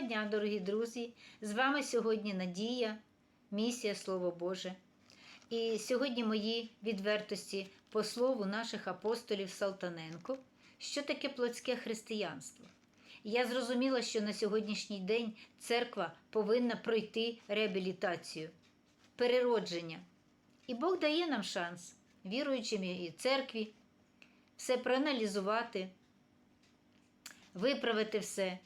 дня, дорогі друзі! З вами сьогодні Надія, місія Слово Боже. І сьогодні мої відвертості по слову наших апостолів Салтаненко, що таке плотське християнство. Я зрозуміла, що на сьогоднішній день церква повинна пройти реабілітацію, переродження. І Бог дає нам шанс, віруючим і церкві, все проаналізувати, виправити все.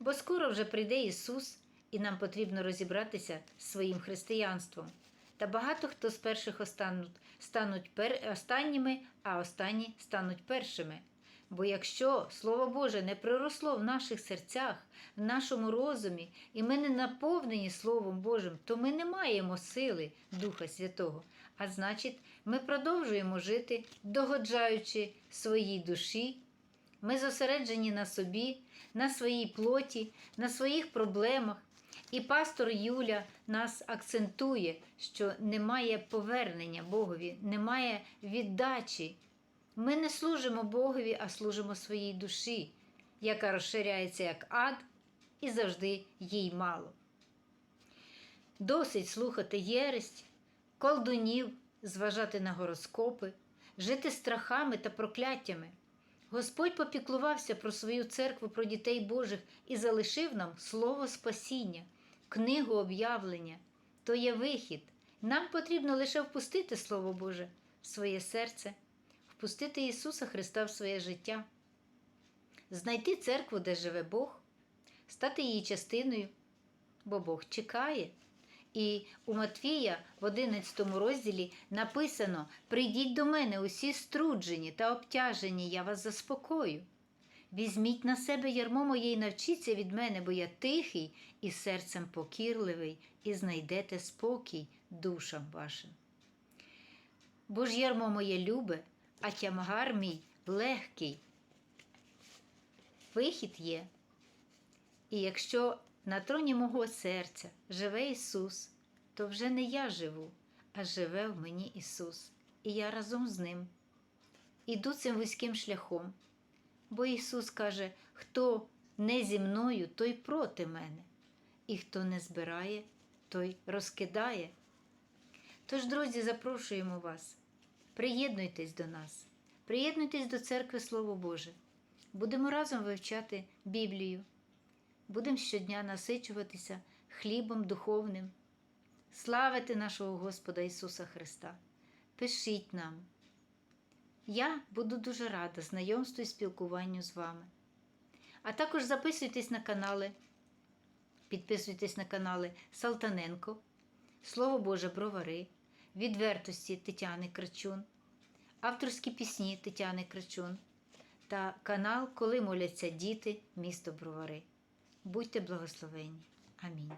Бо скоро вже прийде Ісус, і нам потрібно розібратися з своїм християнством. Та багато хто з перших остануть, стануть пер, останніми, а останні стануть першими. Бо якщо Слово Боже не проросло в наших серцях, в нашому розумі, і ми не наповнені Словом Божим, то ми не маємо сили Духа Святого. А значить, ми продовжуємо жити, догоджаючи своїй душі. Ми зосереджені на собі, на своїй плоті, на своїх проблемах. І пастор Юля нас акцентує, що немає повернення Богові, немає віддачі. Ми не служимо Богові, а служимо своїй душі, яка розширяється як ад, і завжди їй мало. Досить слухати єресть, колдунів, зважати на гороскопи, жити страхами та прокляттями. Господь попіклувався про свою церкву, про дітей Божих і залишив нам слово спасіння, книгу об'явлення. То є вихід. Нам потрібно лише впустити Слово Боже в своє серце, впустити Ісуса Христа в своє життя, знайти церкву, де живе Бог, стати її частиною, бо Бог чекає. І у Матвія в 11 розділі написано: Прийдіть до мене усі струджені та обтяжені, я вас заспокою. Візьміть на себе ярмо моє і навчіться від мене, бо я тихий і серцем покірливий, і знайдете спокій душам вашим. Бо ж ярмо моє любе, а тямгар мій легкий. Вихід є. І якщо на троні мого серця живе Ісус, то вже не я живу, а живе в мені Ісус, і я разом з Ним. Іду цим вузьким шляхом, бо Ісус каже, хто не зі мною, той проти мене, і хто не збирає, той розкидає. Тож, друзі, запрошуємо вас, приєднуйтесь до нас, приєднуйтесь до церкви Слово Боже. Будемо разом вивчати Біблію. Будемо щодня насичуватися хлібом духовним, славити нашого Господа Ісуса Христа. Пишіть нам. Я буду дуже рада знайомству і спілкуванню з вами. А також записуйтесь на канали, підписуйтесь на канали Салтаненко, Слово Боже Бровари, Відвертості Тетяни Крачун, авторські пісні Тетяни Крачун та канал Коли моляться діти, місто Бровари. Будьте благословені. Амінь.